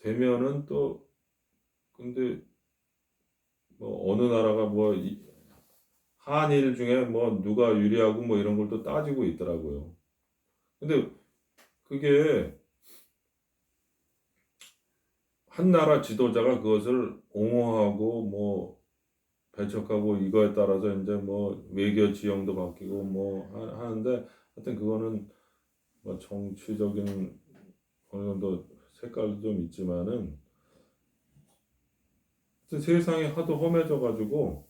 되면은 또 근데 뭐 어느 나라가 뭐 이- 한일 중에 뭐 누가 유리하고 뭐 이런 걸 또 따지고 있더라고요. 근데 그게 한 나라 지도자가 그것을 옹호하고 뭐 배척하고 이거에 따라서 이제 뭐 외교 지형도 바뀌고 뭐 하- 하는데 하여튼 그거는 뭐 정치적인 어느 정도 색깔도 좀 있지만은 세상이 하도 험해져 가지고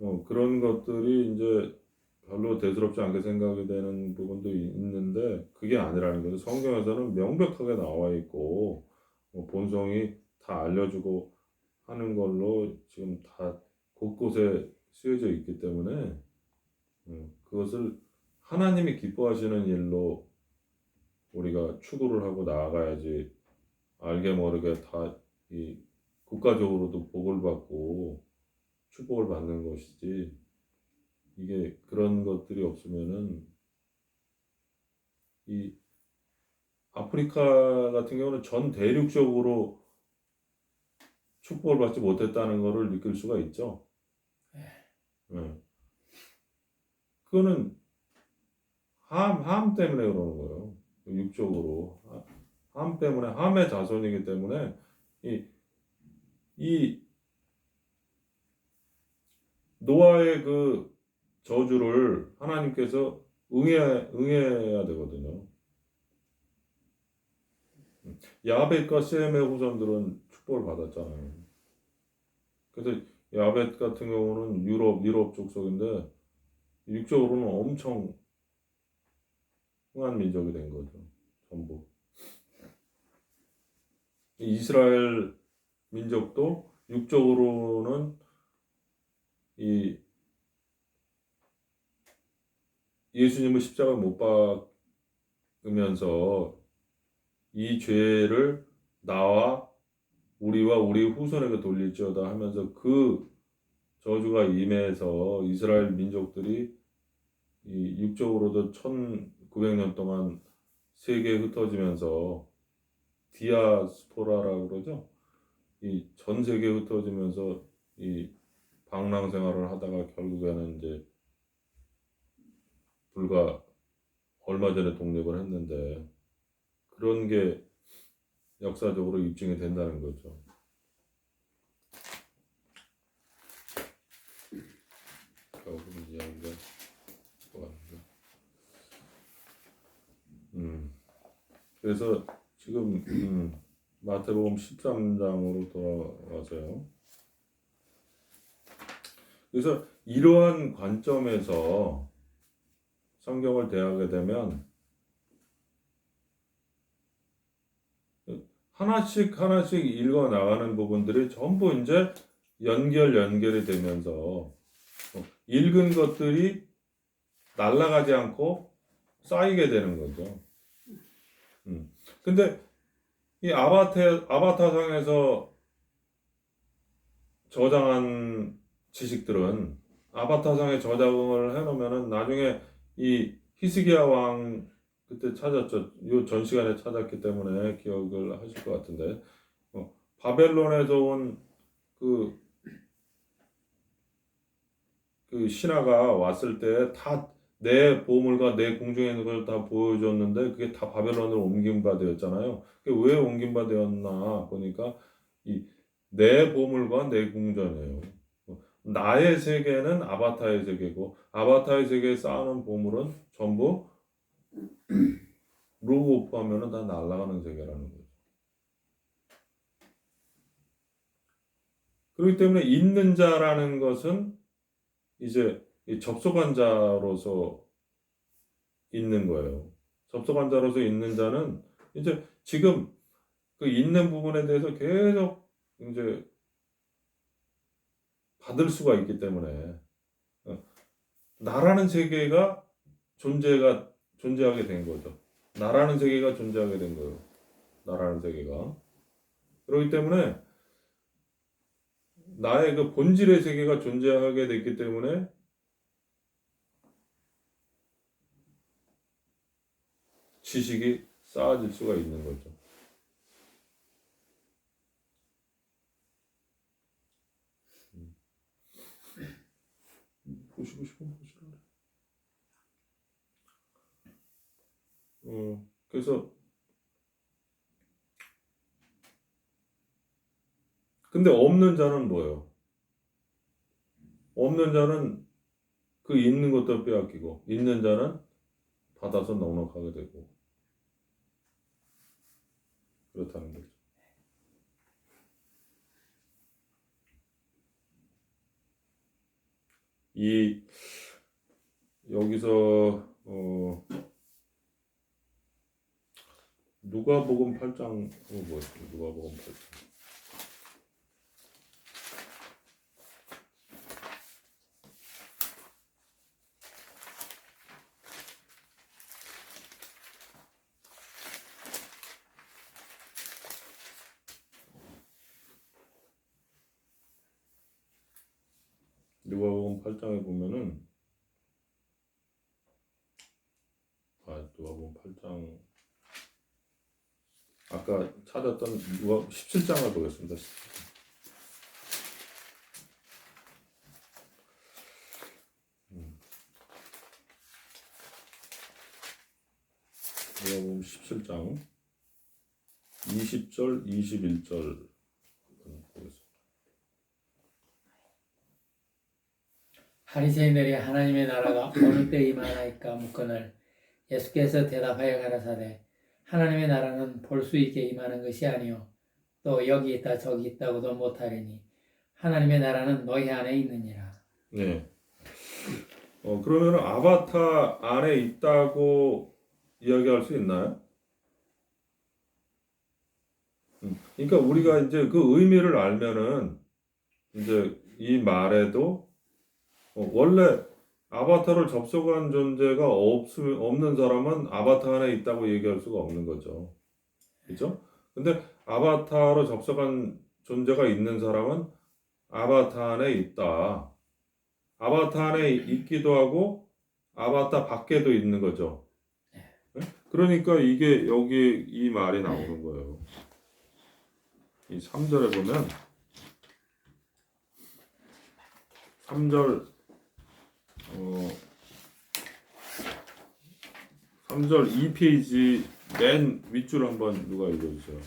어 그런 것들이 이제 별로 대수롭지 않게 생각이 되는 부분도 있는데 그게 아니라는 거죠. 성경에서는 명백하게 나와 있고 뭐 본성이 다 알려주고 하는 걸로 지금 다 곳곳에 쓰여져 있기 때문에 음, 그것을 하나님이 기뻐하시는 일로 우리가 추구를 하고 나아가야지 알게 모르게 다 이 국가적으로도 복을 받고 축복을 받는 것이지 이게 그런 것들이 없으면은 이 아프리카 같은 경우는 전 대륙적으로 축복을 받지 못했다는 것을 느낄 수가 있죠. 예. 그거는 함, 함 때문에 그러는 거예요. 육적으로. 하- 함 때문에, 함의 자손이기 때문에, 이, 이, 노아의 그 저주를 하나님께서 응해, 응해야 되거든요. 야벳과 셈의 후손들은 축복을 받았잖아요. 그래서 야벳 같은 경우는 유럽, 유럽 족속인데, 육적으로는 엄청 흥한 민족이 된 거죠. 전부. 이스라엘 민족도 육적으로는 이 예수님을 십자가에 못 박으면서 이 죄를 나와 우리와 우리 후손에게 돌릴지어다 하면서 그 저주가 임해서 이스라엘 민족들이 이 육적으로도 1900년 동안 세계에 흩어지면서 디아스포라라고 그러죠. 이 전 세계에 흩어지면서 이 방랑 생활을 하다가 결국에는 이제 불과 얼마 전에 독립을 했는데 그런 게 역사적으로 입증이 된다는 거죠. 결국은 이야기가 뭐하는가? 음. 그래서 지금 음, 마태복음 13장으로 돌아와서요. 그래서 이러한 관점에서 성경을 대하게 되면 하나씩 하나씩 읽어 나가는 부분들이 전부 이제 연결 연결이 되면서 어, 읽은 것들이 날아가지 않고 쌓이게 되는 거죠. 음. 근데 이 아바타 아바타상에서 저장한 지식들은 아바타상에 저장을 해놓으면은 나중에 이 히스기야 왕 그때 찾았죠. 요 전 시간에 찾았기 때문에 기억을 하실 것 같은데 어, 바벨론에서 온그 그 신하가 왔을 때 다 내 보물과 내 궁중에 있는 걸다 보여줬는데 그게 다 바벨론으로 옮긴 바 되었잖아요. 그게 왜 옮긴 바 되었나 보니까 이 내 보물과 내 궁전이에요. 어, 나의 세계는 아바타의 세계고 아바타의 세계에 쌓아놓은 보물은 전부 로고 오프 하면은 다 날아가는 세계라는 거죠. 그렇기 때문에 있는 자라는 것은 이제 이 접속한 자로서 있는 거예요. 접속한 자로서 있는 자는 이제 지금 그 있는 부분에 대해서 계속 이제 받을 수가 있기 때문에 어, 나라는 세계가 존재가 존재하게 된 거죠. 나라는 세계가 존재하게 된 거예요. 나라는 세계가 그렇기 때문에 나의 그 본질의 세계가 존재하게 됐기 때문에 지식이 쌓아질 수가 있는 거죠. 보시고 싶으면 보시라. 어, 그래서 근데 없는 자는 뭐예요? 없는 자는 그 있는 것도 빼앗기고 있는 자는 받아서 넉넉하게 되고 그렇다는 거죠. 이 여기서 어 누가복음 8장 어 뭐였지? 누가복음 8장 누가복음 8장에 보면은 아 누가복음 8장 누가 17장을 보겠습니다. 17장. 음. 누가복음 17장 20절 21절 보겠습니다. 바리새인들이 하나님의 나라가 어느 때 임하나이까 묻거늘 예수께서 대답하여 가라사대 하나님의 나라는 볼 수 있게 임하는 것이 아니요 또 여기 있다 저기 있다고도 못하리니 하나님의 나라는 너희 안에 있느니라 네. 어, 그러면 아바타 안에 있다고 이야기할 수 있나요? 음, 그러니까 우리가 이제 그 의미를 알면은 이제 이 말에도 어, 원래 아바타를 접속한 존재가 없, 없는 사람은 아바타 안에 있다고 얘기할 수가 없는 거죠. 그죠? 근데 아바타로 접속한 존재가 있는 사람은 아바타 안에 있다. 아바타 안에 있기도 하고 아바타 밖에도 있는 거죠. 네? 그러니까 이게 여기 이 말이 나오는 거예요. 이 3절에 보면 3절 어 3절 2페이지 맨 윗줄 한번 누가 읽어주세요.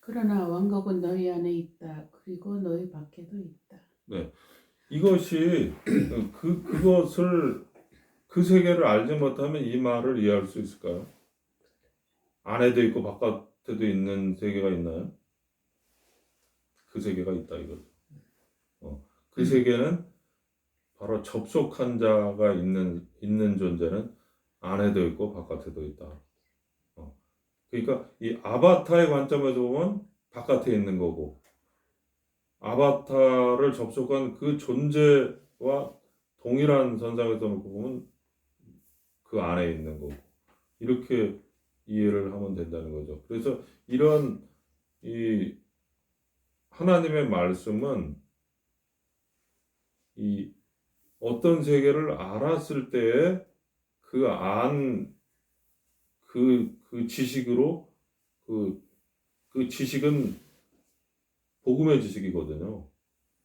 그러나 왕국은 너희 안에 있다. 그리고 너희 밖에도 있다. 이것이 그 그것을 그 세계를 알지 못하면 이 말을 이해할 수 있을까요? 안에도 있고 바깥에도 있는 세계가 있나요? 그 세계가 있다 이거 그 세계는 바로 접속한 자가 있는 있는 존재는 안에도 있고 바깥에도 있다. 어, 그러니까 이 아바타의 관점에서 보면 바깥에 있는 거고 아바타를 접속한 그 존재와 동일한 선상에서 놓고 보면 그 안에 있는 거고 이렇게 이해를 하면 된다는 거죠. 그래서 이런 이 하나님의 말씀은 이 어떤 세계를 알았을 때에 그 안, 그, 그 지식으로 그, 그 지식은 복음의 지식이거든요.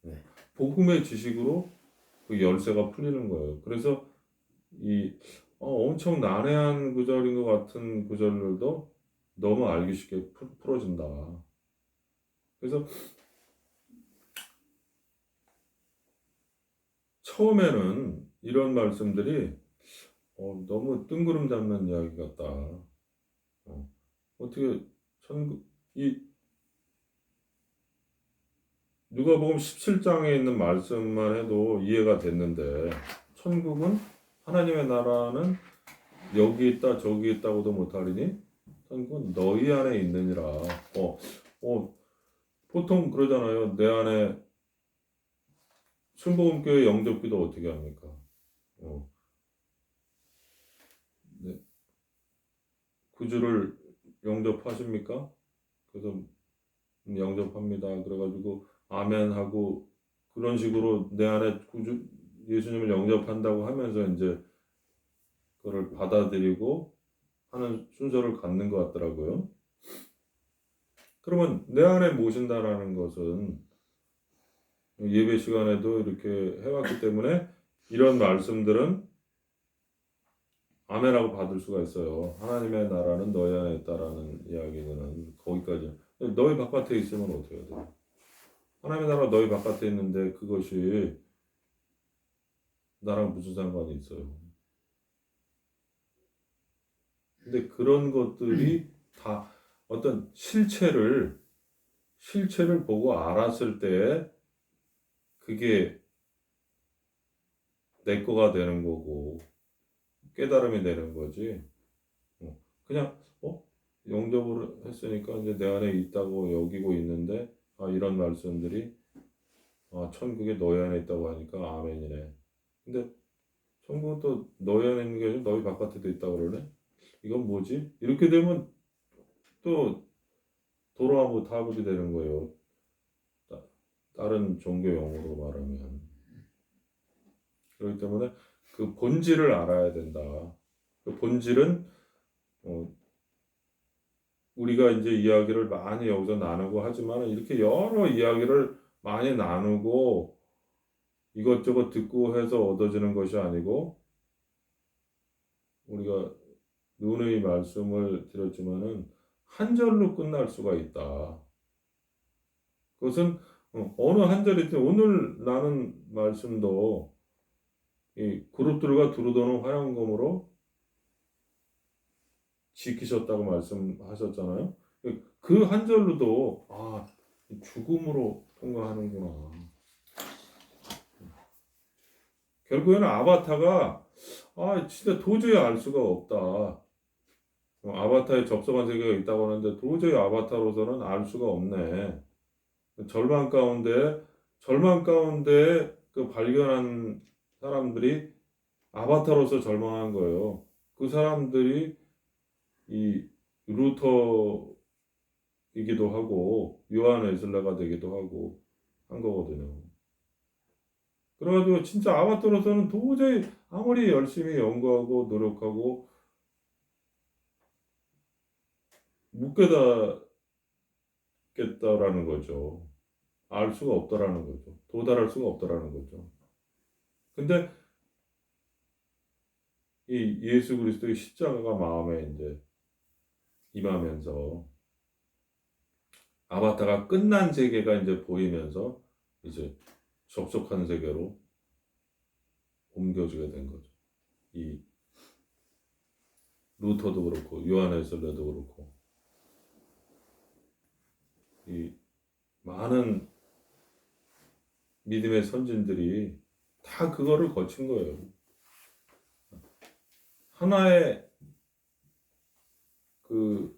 네. 복음의 지식으로 그 열쇠가 풀리는 거예요. 그래서 이 어, 엄청 난해한 구절인 것 같은 구절들도 너무 알기 쉽게 풀- 풀어진다. 그래서 처음에는 이런 말씀들이 어, 너무 뜬구름 잡는 이야기 같다. 어, 어떻게 천국 이 누가복음 17장에 있는 말씀만 해도 이해가 됐는데 천국은 하나님의 나라는 여기 있다 저기 있다고도 못하리니 천국은 너희 안에 있느니라. 어, 어 보통 그러잖아요. 내 안에 순복음교회 영접기도 어떻게 합니까? 어. 네. 구주를 영접하십니까? 그래서 음, 영접합니다. 그래가지고 아멘 하고 그런 식으로 내 안에 구주 예수님을 영접한다고 하면서 이제 그걸 받아들이고 하는 순서를 갖는 것 같더라고요. 그러면 내 안에 모신다라는 것은 예배 시간에도 이렇게 해왔기 때문에 이런 말씀들은 아멘하고 받을 수가 있어요. 하나님의 나라는 너희 안에 있다라는 이야기는 거기까지. 너희 바깥에 있으면 어떻게 해야 돼? 하나님의 나라 너희 바깥에 있는데 그것이 나랑 무슨 상관이 있어요? 근데 그런 것들이 다 어떤 실체를 실체를 보고 알았을 때 그게 내 거가 되는 거고 깨달음이 되는 거지. 어, 그냥 어 영접을 했으니까 이제 내 안에 있다고 여기고 있는데 아 이런 말씀들이 아 천국에 너희 안에 있다고 하니까 아멘이네. 근데 천국은 또 너희 안에 있는 게 아니라 너희 바깥에도 있다고 그러네. 이건 뭐지? 이렇게 되면 또 도로하고 타불이 되는 거예요. 따- 다른 종교 용어로 말하면. 그렇기 때문에 그 본질을 알아야 된다. 그 본질은 어, 우리가 이제 이야기를 많이 여기서 나누고 하지만 이렇게 여러 이야기를 많이 나누고 이것저것 듣고 해서 얻어지는 것이 아니고 우리가 누누이 말씀을 드렸지만은 한 절로 끝날 수가 있다. 그것은 어, 어느 한 절이든 오늘 나는 말씀도 이 그룹들과 두루도는 화양검으로 지키셨다고 말씀하셨잖아요. 그 한 절로도 아 죽음으로 통과하는구나. 결국에는 아바타가 아 진짜 도저히 알 수가 없다. 어, 아바타에 접속한 세계가 있다고 하는데 도저히 아바타로서는 알 수가 없네. 절망 가운데 절망 가운데 그 발견한 사람들이 아바타로서 절망한 거예요. 그 사람들이 이 루터이기도 하고 요한 웨슬레가 되기도 하고 한 거거든요. 그래가지고 진짜 아바타로서는 도저히 아무리 열심히 연구하고 노력하고 못 깨 닫겠다라는 거죠. 알 수가 없다라는 거죠. 도달할 수가 없다라는 거죠. 근데 이 예수 그리스도의 십자가가 마음에 이제 임하면서 아바타가 끝난 세계가 이제 보이면서 이제 접속한 세계로 옮겨지게 된 거죠. 이 루터도 그렇고 요한에슬레도 그렇고 이 많은 믿음의 선진들이 다 그거를 거친 거예요. 하나의 그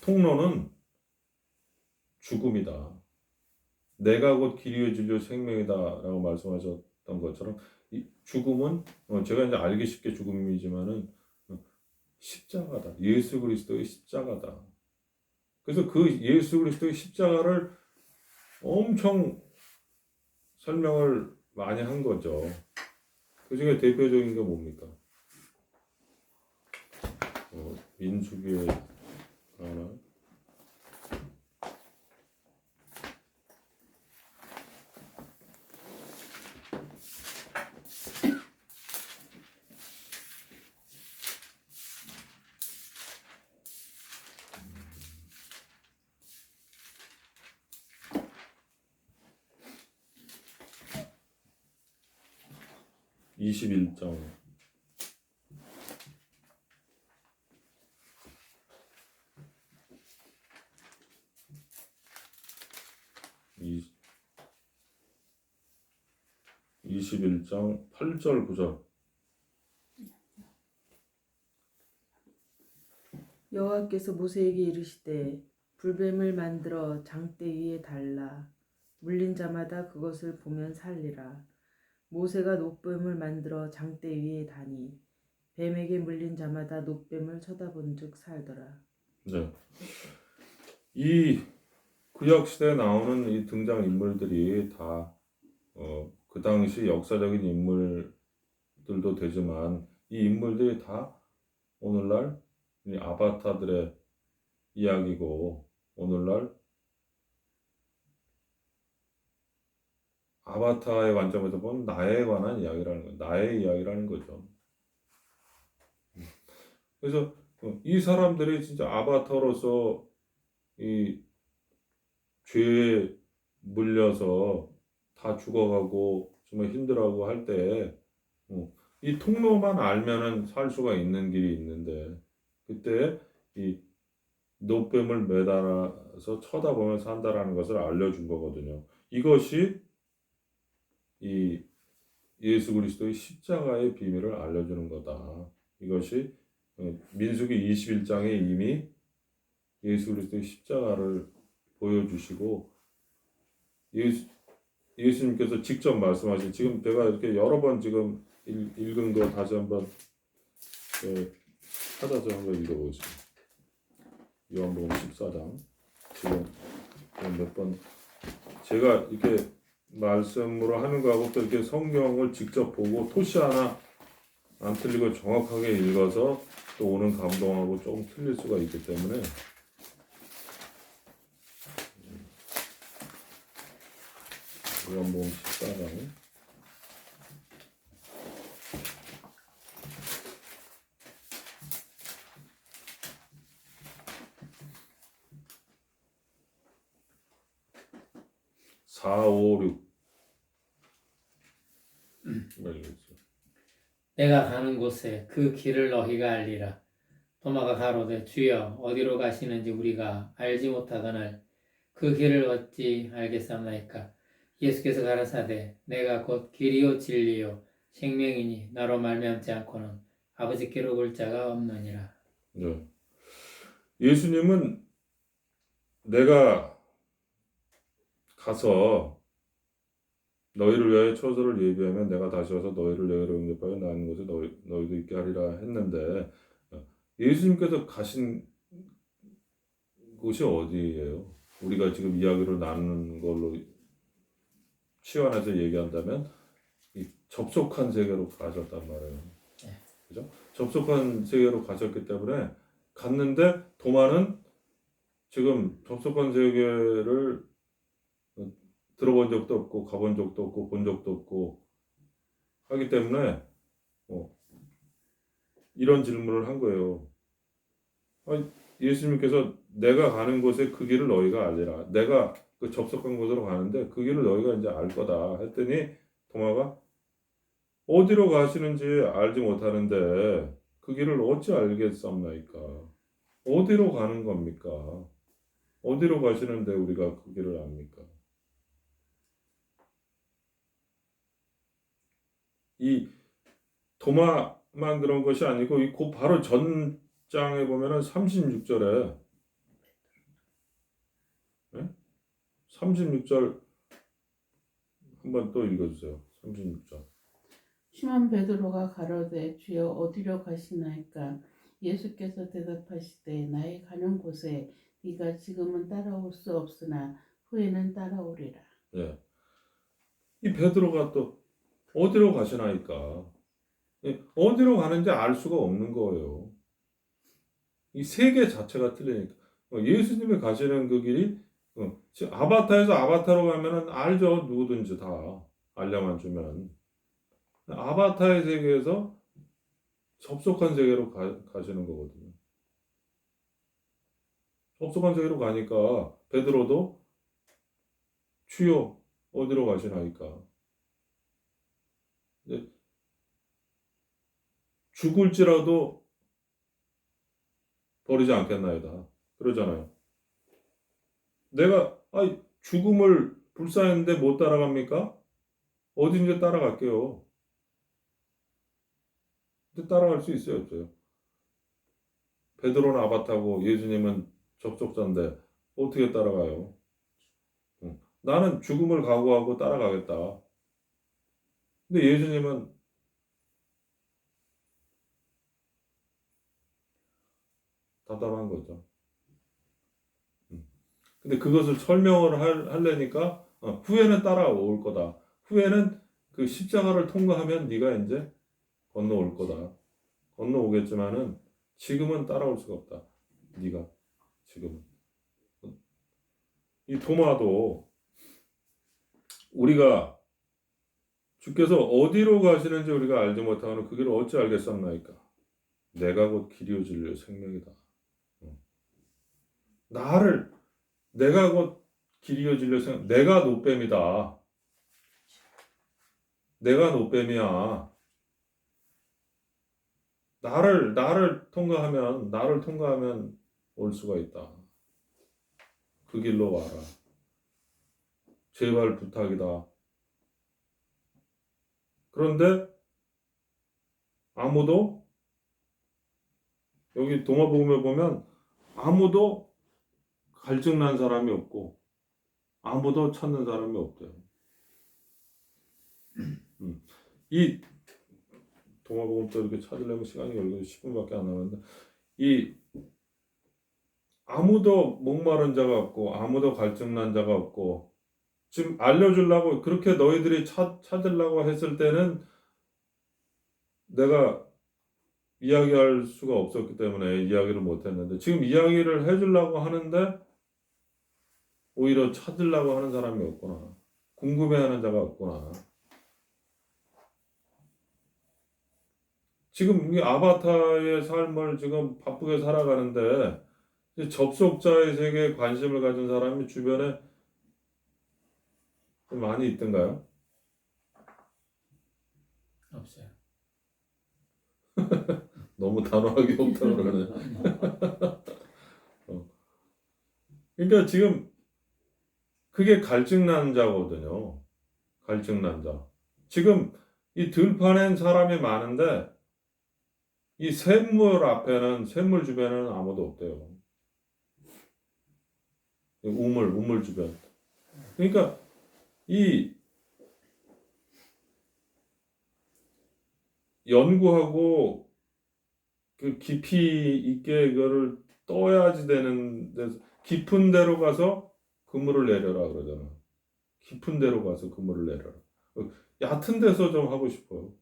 통로는 죽음이다. 내가 곧 길이요 진료 생명이다라고 말씀하셨던 것처럼 이 죽음은 어, 제가 이제 알기 쉽게 죽음이지만은 어, 십자가다. 예수 그리스도의 십자가다. 그래서 그 예수 그리스도의 십자가를 엄청 설명을 많이 한 거죠. 그 중에 대표적인 게 뭡니까? 어, 민수기에 하나, 이십일 장이 21장 8절 9절. 여호와께서 모세에게 이르시되 불뱀을 만들어 장대 위에 달라. 물린 자마다 그것을 보면 살리라 모세가 노뱀을 만들어 장대 위에 다니 뱀에게 물린 자마다 노뱀을 쳐다본즉 살더라 네. 이 구약 시대에 나오는 이 등장 인물들이 다 어, 그 당시 역사적인 인물들도 되지만 이 인물들이 다 오늘날 이 아바타들의 이야기고 오늘날 아바타의 관점에서 보면 나에 관한 이야기라는 거, 나의 이야기라는 거죠. 그래서 어, 이 사람들이 진짜 아바타로서 이 죄에 물려서 다 죽어가고 정말 힘들어하고 할 때 이 통로만 알면은 살 수가 있는 길이 있는데 그때 이 노뱀을 매달아서 쳐다보면 산다라는 것을 알려준 거거든요. 이것이 이 예수 그리스도의 십자가의 비밀을 알려주는 거다. 이것이 어, 민수기 21장에 이미 예수 그리스도의 십자가를 보여주시고 예수, 예수님께서 직접 말씀하신 지금 제가 이렇게 여러 번 지금 읽, 읽은 거 다시 한번 그, 찾아서 한번 읽어보죠. 요한복음 14장 지금 몇 번 제가 이렇게 말씀으로 하는 거하고 또 이렇게 성경을 직접 보고 토시 하나 안 틀리고 정확하게 읽어서 또 오는 감동하고 조금 틀릴 수가 있기 때문에. 이런 몸 식사랑 4, 5, 6. 내가 가는 곳에 그 길을 너희가 알리라. 도마가 가로되 주여 어디로 가시는지 우리가 알지 못하거늘 그 길을 어찌 알겠사나이까. 예수께서 가라사대 내가 곧 길이요 진리요 생명이니 나로 말미암지 않고는 아버지께로 올 자가 없느니라. 네. 예수님은 내가 가서 너희를 위하여 처소를 예비하면 내가 다시 와서 너희를 내게로 응답하여 나는 곳에 너희, 너희도 있게 하리라 했는데 어, 예수님께서 가신 곳이 어디예요? 우리가 지금 이야기로 나누는 걸로 치환해서 얘기한다면 이 접속한 세계로 가셨단 말이에요. 네. 그죠? 접속한 세계로 가셨기 때문에 갔는데 도마는 지금 접속한 세계를 들어본 적도 없고 가본 적도 없고 본 적도 없고 하기 때문에 어, 이런 질문을 한 거예요. 아니, 예수님께서 내가 가는 곳에 그 길을 너희가 알리라. 내가 그 접속한 곳으로 가는데 그 길을 너희가 이제 알 거다 했더니 도마가 어디로 가시는지 알지 못하는데 그 길을 어찌 알겠사옵나이까? 어디로 가는 겁니까? 어디로 가시는데 우리가 그 길을 압니까? 이 도마만 그런 것이 아니고 이그 바로 전장에 보면은 36절에 네? 36절 한번 또 읽어주세요. 36절. 시몬 베드로가 가로되 주여 어디로 가시나이까 예수께서 대답하시되 나의 가는 곳에 네가 지금은 따라올 수 없으나 후에는 따라오리라. 예. 이 베드로가 또 어디로 가시나이까? 예, 어디로 가는지 알 수가 없는 거예요. 이 세계 자체가 틀리니까. 어, 예수님이 가시는 그 길이 어, 아바타에서 아바타로 가면은 알죠. 누구든지 다 알려만 주면. 아바타의 세계에서 접속한 세계로 가, 가시는 거거든요. 접속한 세계로 가니까 베드로도 주여 어디로 가시나이까? 네. 죽을지라도 버리지 않겠나이다. 그러잖아요. 내가 아이 죽음을 불사했는데 못 따라갑니까? 어딘지 따라갈게요. 근데 따라갈 수 있어요, 없어요? 베드로는 아바타고 예수님은 접속자인데 어떻게 따라가요? 응. 나는 죽음을 각오하고 따라가겠다. 근데 예수님은 답답한 거죠. 음. 근데 그것을 설명을 할, 하려니까 어, 후에는 따라올 거다. 후에는 그 십자가를 통과하면 네가 이제 건너올 거다. 건너오겠지만은 지금은 따라올 수가 없다. 네가 지금은 이 도마도 우리가 주께서 어디로 가시는지 우리가 알지 못하고는 그 길을 어찌 알겠습니까? 내가 곧 길이요 진리요 생명이다. 어. 나를 내가 곧 길이요 진리요 생 내가 노뱀이다. 내가 노뱀이야. 나를 나를 통과하면 나를 통과하면 올 수가 있다. 그 길로 와라. 제발 부탁이다. 그런데 아무도 여기 동화복음에 보면 아무도 갈증난 사람이 없고 아무도 찾는 사람이 없대요. 음. 이 동화복음 또 이렇게 찾으려면 시간이 걸려 10분밖에 안 남았는데 이 아무도 목마른 자가 없고 아무도 갈증난 자가 없고 지금 알려주려고 그렇게 너희들이 찾, 찾으려고 했을 때는 내가 이야기할 수가 없었기 때문에 이야기를 못했는데 지금 이야기를 해주려고 하는데 오히려 찾으려고 하는 사람이 없구나. 궁금해하는 자가 없구나. 지금 이 아바타의 삶을 지금 바쁘게 살아가는데 접속자의 세계에 관심을 가진 사람이 주변에 좀 많이 있던가요? 없어요. 너무 단호하게 없다 그러네. 어. 그러니까 지금 그게 갈증 난 자거든요. 갈증 난 자. 지금 이 들판엔 사람이 많은데 이 샘물 앞에는 샘물 주변에는 아무도 없대요. 이 우물 우물 주변. 그러니까 이 연구하고 그 깊이 있게 그거를 떠야지 되는 데서 깊은 데로 가서 그물을 내려라 그러잖아. 깊은 데로 가서 그물을 내려라. 어, 얕은 데서 좀 하고 싶어요.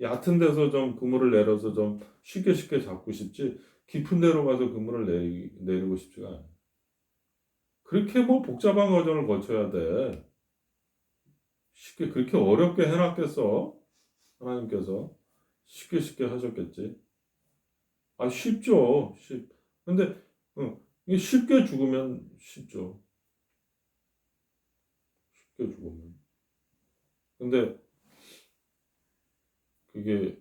얕은 데서 좀 그물을 내려서 좀 쉽게 쉽게 잡고 싶지 깊은 데로 가서 그물을 내리, 내리고 싶지가 않아. 그렇게 뭐 복잡한 과정을 거쳐야 돼. 쉽게 그렇게 어렵게 해놨겠어? 하나님께서 쉽게 쉽게 하셨겠지. 아 쉽죠. 쉽. 근데 응, 이게 쉽게 죽으면 쉽죠. 쉽게 죽으면. 근데 그게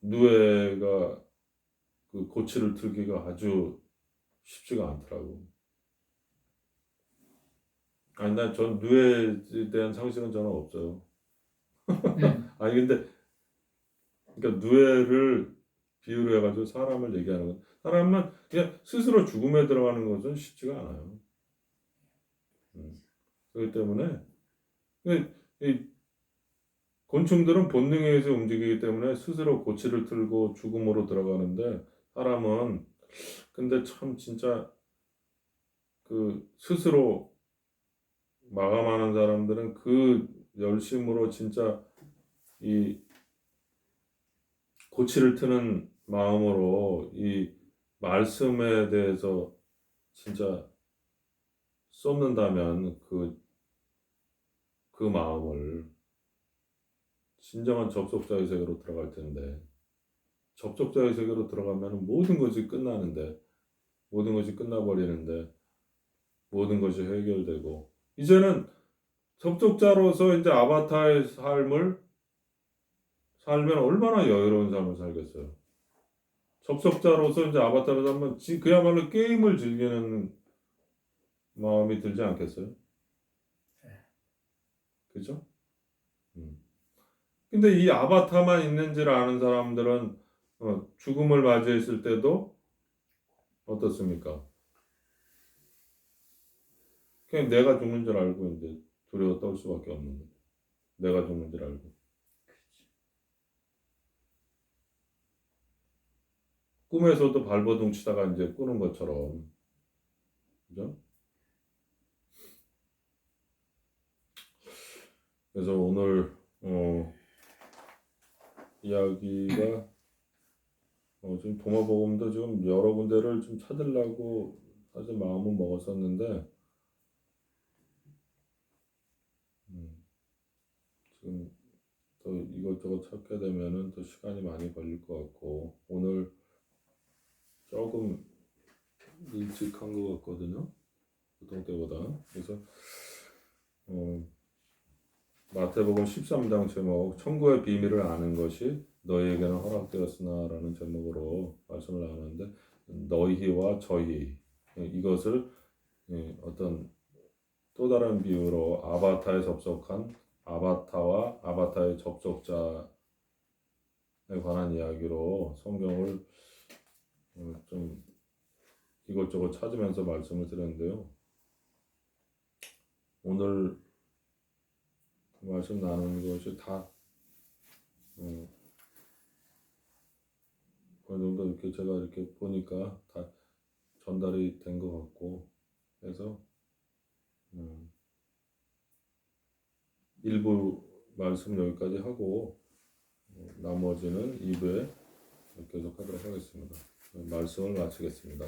누에가 그 고치를 들기가 아주 쉽지가 않더라고. 아니 난 전 누에에 대한 상식은 저는 없어요. 음, 아니 근데 그러니까 누에를 비유로 해가지고 사람을 얘기하는 건 사람은 그냥 스스로 죽음에 들어가는 것은 쉽지가 않아요. 음. 그렇기 때문에 이, 이 곤충들은 본능에 의해서 움직이기 때문에 스스로 고치를 틀고 죽음으로 들어가는데 사람은 근데 참 진짜 그 스스로 마감하는 사람들은 그 열심으로 진짜 이 고치를 트는 마음으로 이 말씀에 대해서 진짜 쏟는다면 그, 그 마음을 진정한 접속자의 세계로 들어갈 텐데 접속자의 세계로 들어가면 모든 것이 끝나는데 모든 것이 끝나버리는데 모든 것이 해결되고 이제는 접속자로서 이제 아바타의 삶을 살면 얼마나 여유로운 삶을 살겠어요. 접속자로서 이제 아바타를 살면 지- 그야말로 게임을 즐기는 마음이 들지 않겠어요? 그죠? 음. 근데 이 아바타만 있는지를 아는 사람들은 어, 죽음을 맞이했을 때도 어떻습니까? 그냥 내가 죽는 줄 알고 이제 두려워 떨 수밖에 없는 거죠. 내가 죽는 줄 알고. 꿈에서도 발버둥 치다가 이제 꾸는 것처럼. 그죠? 그래서 오늘, 어, 이야기가, 어, 지금 동화복음도 지금 여러 군데를 좀 찾으려고 사실 마음은 먹었었는데, 음, 지금 또 이것저것 찾게 되면은 또 시간이 많이 걸릴 것 같고 오늘 조금 일찍 한 것 같거든요. 보통 때보다. 그래서 어, 마태복음 13장 제목 천국의 비밀을 아는 것이 너희에게는 허락되었으나라는 제목으로 말씀을 나누는데 너희와 저희 이것을 예, 어떤 또 다른 비유로 아바타에 접속한 아바타와 아바타의 접속자에 관한 이야기로 성경을 어, 좀 이것저것 찾으면서 말씀을 드렸는데요. 오늘 말씀 나누는 것이 다 어, 어느 정도 이렇게 제가 이렇게 보니까 다 전달이 된 것 같고 해서 음, 일부 말씀 여기까지 하고 어, 나머지는 2부에 계속 하도록 하겠습니다. 말씀을 마치겠습니다.